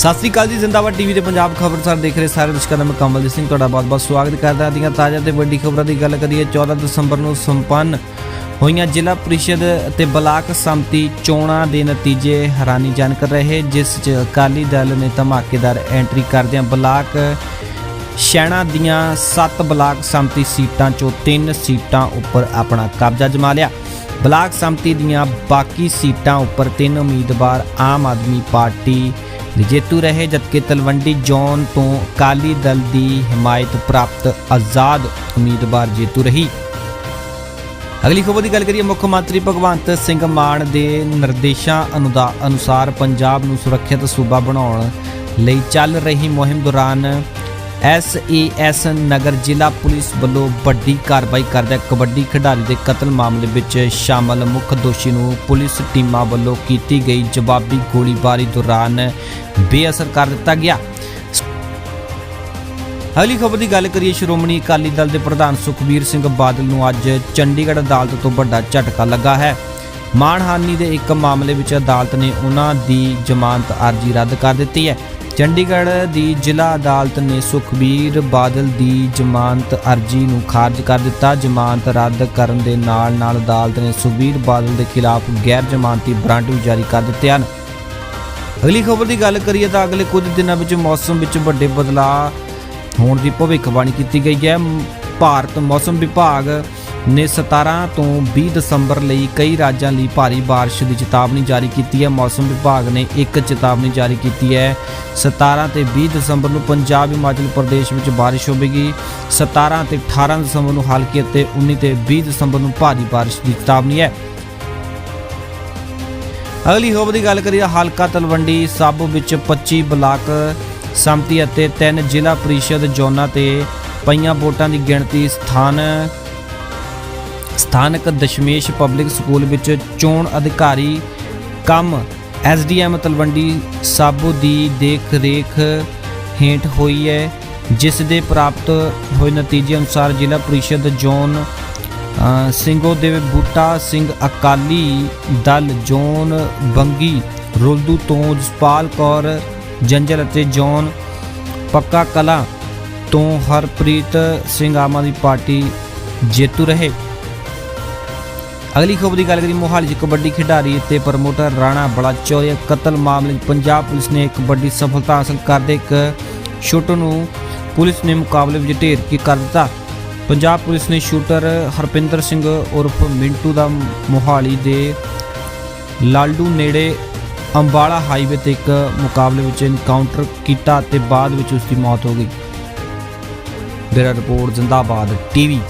ਸਤਿ ਸ੍ਰੀ ਅਕਾਲ ਜੀ, ਜ਼ਿੰਦਾਬਾਦ ਟੀਵੀ ਤੇ ਪੰਜਾਬ ਖਬਰਸਾਰ ਦੇਖ ਰਹੇ ਸਾਰੇ ਦਰਸ਼ਕਾਂ ਦਾ ਮੈਂ ਕਮਲਜੀਤ ਸਿੰਘ, ਤੁਹਾਡਾ ਬਹੁਤ-ਬਹੁਤ ਸਵਾਗਤ ਕਰਦਾ ਹਾਂ। ਦੀਆਂ ਤਾਜ਼ਾ ਤੇ ਵੱਡੀ ਖਬਰਾਂ ਦੀ ਗੱਲ ਕਰੀਏ 14 ਦਸੰਬਰ ਨੂੰ ਸੰਪੰਨ ਹੋਈਆਂ ਜ਼ਿਲ੍ਹਾ ਪਰਿਸ਼ਦ ਅਤੇ ਬਲਾਕ ਸੰਮਤੀ ਚੋਣਾਂ ਦੇ ਨਤੀਜੇ ਹੈਰਾਨੀਜਨਕ ਰਹੇ, ਜਿਸ 'ਚ ਅਕਾਲੀ ਦਲ ਨੇ ਧਮਾਕੇਦਾਰ ਐਂਟਰੀ ਕਰਦਿਆਂ ਬਲਾਕ ਸ਼ੈਣਾ ਦੀਆਂ 7 ਬਲਾਕ ਸੰਮਤੀ ਸੀਟਾਂ ਚੋਂ 3 ਸੀਟਾਂ ਉੱਪਰ ਆਪਣਾ ਕਬਜ਼ਾ ਜਮਾ ਲਿਆ। ਬਲਾਕ ਸੰਮਤੀ ਦੀਆਂ ਬਾਕੀ ਸੀਟਾਂ ਉੱਪਰ ਤਿੰਨ ਉਮੀਦਵਾਰ ਆਮ ਆਦਮੀ ਪਾਰਟੀ ਜੇਤੂ ਰਹੇ ਜਦਕਿ ਤਲਵੰਡੀ ਜ਼ੋਨ ਤੋਂ ਅਕਾਲੀ ਦਲ ਦੀ ਹਮਾਇਤ ਪ੍ਰਾਪਤ ਆਜ਼ਾਦ ਉਮੀਦਵਾਰ ਜੇਤੂ ਰਹੀ। ਅਗਲੀ ਖਬਰ ਦੀ ਗੱਲ ਕਰੀਏ, ਮੁੱਖ ਮੰਤਰੀ ਭਗਵੰਤ ਸਿੰਘ ਮਾਨ ਦੇ ਨਿਰਦੇਸ਼ਾਂ ਅਨੁਦਾ, ਅਨੁਸਾਰ ਪੰਜਾਬ ਨੂੰ ਸੁਰੱਖਿਅਤ ਸੂਬਾ ਬਣਾਉਣ ਲਈ ਚੱਲ ਰਹੀ ਮੁਹਿੰਮ ਦੌਰਾਨ ਐਸਏਐਸ ਨਗਰ ਜ਼ਿਲ੍ਹਾ ਪੁਲਿਸ ਵੱਲੋਂ ਵੱਡੀ ਕਾਰਵਾਈ ਕਰਦਿਆਂ ਕਬੱਡੀ ਖਿਡਾਰੀ ਦੇ ਕਤਲ ਮਾਮਲੇ ਵਿੱਚ ਸ਼ਾਮਲ ਮੁੱਖ ਦੋਸ਼ੀ ਨੂੰ ਪੁਲਿਸ ਟੀਮਾਂ ਵੱਲੋਂ ਕੀਤੀ ਗਈ ਜਵਾਬੀ ਗੋਲੀਬਾਰੀ ਦੌਰਾਨ ਬੇਅਸਰ ਕਰ ਦਿੱਤਾ ਗਿਆ। ਅਗਲੀ ਖਬਰ ਦੀ ਗੱਲ ਕਰੀਏ, ਸ਼੍ਰੋਮਣੀ ਅਕਾਲੀ ਦਲ ਦੇ ਪ੍ਰਧਾਨ ਸੁਖਬੀਰ ਸਿੰਘ ਬਾਦਲ ਨੂੰ ਅੱਜ ਚੰਡੀਗੜ੍ਹ ਅਦਾਲਤ ਤੋਂ ਵੱਡਾ ਝਟਕਾ ਲੱਗਾ ਹੈ। ਮਾਣਹਾਨੀ ਦੇ ਇੱਕ ਮਾਮਲੇ ਵਿੱਚ ਅਦਾਲਤ ਨੇ ਉਹਨਾਂ ਦੀ ਜ਼ਮਾਨਤ ਅਰਜ਼ੀ ਰੱਦ ਕਰ ਦਿੱਤੀ ਹੈ। ਚੰਡੀਗੜ੍ਹ ਦੀ ਜ਼ਿਲ੍ਹਾ ਅਦਾਲਤ ਨੇ ਸੁਖਬੀਰ ਬਾਦਲ ਦੀ ਜ਼ਮਾਨਤ ਅਰਜ਼ੀ ਨੂੰ ਖਾਰਜ ਕਰ ਦਿੱਤਾ। ਜ਼ਮਾਨਤ ਰੱਦ ਕਰਨ ਦੇ ਨਾਲ ਨਾਲ ਅਦਾਲਤ ਨੇ ਸੁਖਬੀਰ ਬਾਦਲ ਦੇ ਖਿਲਾਫ ਗੈਰ ਜ਼ਮਾਨਤੀ ਵਾਰੰਟ ਵੀ ਜਾਰੀ ਕਰ ਦਿੱਤੇ ਹਨ। ਅਗਲੀ ਖਬਰ ਦੀ ਗੱਲ ਕਰੀਏ ਤਾਂ ਅਗਲੇ ਕੁਝ ਦਿਨਾਂ ਵਿੱਚ ਮੌਸਮ ਵਿੱਚ ਵੱਡੇ ਬਦਲਾਅ ਹੋਣ ਦੀ ਭਵਿੱਖਬਾਣੀ ਕੀਤੀ ਗਈ ਹੈ। ਭਾਰਤ ਮੌਸਮ ਵਿਭਾਗ ਨੇ 17 ਤੋਂ 20 ਦਸੰਬਰ ਲਈ ਕਈ ਰਾਜਾਂ ਲਈ ਭਾਰੀ ਬਾਰਿਸ਼ ਦੀ ਚੇਤਾਵਨੀ ਜਾਰੀ ਕੀਤੀ ਹੈ। ਮੌਸਮ ਵਿਭਾਗ ਨੇ ਇੱਕ ਚੇਤਾਵਨੀ ਜਾਰੀ ਕੀਤੀ ਹੈ। 17 ਤੇ 20 ਦਸੰਬਰ ਨੂੰ ਪੰਜਾਬ, ਹਿਮਾਚਲ ਪ੍ਰਦੇਸ਼ ਵਿੱਚ ਬਾਰਿਸ਼ ਹੋਵੇਗੀ। 17 ਤੇ 18 ਦਸੰਬਰ ਨੂੰ ਹਲਕੀ ਅਤੇ 19 ਤੇ 20 ਦਸੰਬਰ ਨੂੰ ਭਾਰੀ ਬਾਰਿਸ਼ ਦੀ ਚੇਤਾਵਨੀ ਹੈ। ਅਗਲੀ ਖਬਰ ਦੀ ਗੱਲ ਕਰੀਏ ਹਲਕਾ ਤਲਵੰਡੀ ਸਾਬੋ ਵਿੱਚ 25 ਬਲਾਕ ਸੰਮਤੀ ਅਤੇ 3 ਜ਼ਿਲ੍ਹਾ ਪ੍ਰੀਸ਼ਦ, ਜ਼ੋਨਾਂ ਤੇ ਪਈਆਂ ਵੋਟਾਂ ਦੀ ਗਿਣਤੀ ਸਥਾਨ ਸਥਾਨਕ ਦਸ਼ਮੇਸ਼ ਪਬਲਿਕ ਸਕੂਲ ਵਿੱਚ ਚੋਣ ਅਧਿਕਾਰੀ ਕੰਮ ਐਸਡੀਐਮ ਤਲਵੰਡੀ ਸਾਬੋ ਦੀ ਦੇਖ ਰੇਖ ਹੇਠ ਹੋਈ ਹੈ ਜਿਸ ਦੇ ਪ੍ਰਾਪਤ ਹੋਏ ਨਤੀਜੇ ਅਨੁਸਾਰ ਜ਼ਿਲ੍ਹਾ ਪ੍ਰੀਸ਼ਦ ਜ਼ੋਨ ਅ, ਸਿੰਘੋ ਦੇਵ ਬੂਟਾ ਸਿੰਘ ਅਕਾਲੀ ਦਲ ਜੋਨ ਬੰਗੀ ਰੁਲਦੂ ਤੋਂ ਜਸਪਾਲ ਕੌਰ ਜੰਜਲ ਅਤੇ ਜੋਨ ਪੱਕਾ ਕਲਾ ਤੋਂ ਹਰਪ੍ਰੀਤ ਸਿੰਘ ਆਮ ਆਦਮੀ ਪਾਰਟੀ ਜੇਤੂ ਰਹੇ। ਅਗਲੀ ਖਬਰ ਦੀ ਗੱਲ ਕਰੀ ਮੋਹਾਲੀ 'ਚ ਕਬੱਡੀ ਖਿਡਾਰੀ ਅਤੇ ਪ੍ਰਮੋਟਰ ਰਾਣਾ ਬਲਾਚੌਰ ਦੇ ਕਤਲ ਮਾਮਲੇ 'ਚ ਪੰਜਾਬ ਪੁਲਿਸ ਨੇ ਇੱਕ ਵੱਡੀ ਸਫਲਤਾ ਹਾਸਲ ਕਰਦੇ ਇੱਕ ਸ਼ੂਟਰ ਨੂੰ ਪੁਲਿਸ ਨੇ ਮੁਕਾਬਲੇ ਵਿੱਚ ਢੇਰ ਕੀ ਕਰ ਦਿੱਤਾ। ਪੰਜਾਬ ਪੁਲਿਸ ਨੇ ਸ਼ੂਟਰ ਹਰਪਿੰਦਰ ਸਿੰਘ ਉਰਫ ਮਿੰਟੂ ਦਾ ਮੋਹਾਲੀ ਦੇ ਲਾਲਡੂ ਨੇੜੇ ਅੰਬਾਲਾ ਹਾਈਵੇ ਤੇ ਇੱਕ ਮੁਕਾਬਲੇ ਵਿੱਚ ਇਨਕਾਊਂਟਰ ਕੀਤਾ ਤੇ ਬਾਅਦ ਵਿੱਚ ਉਸ ਦੀ ਮੌਤ ਹੋ ਗਈ। Bureau report, Zindabad TV.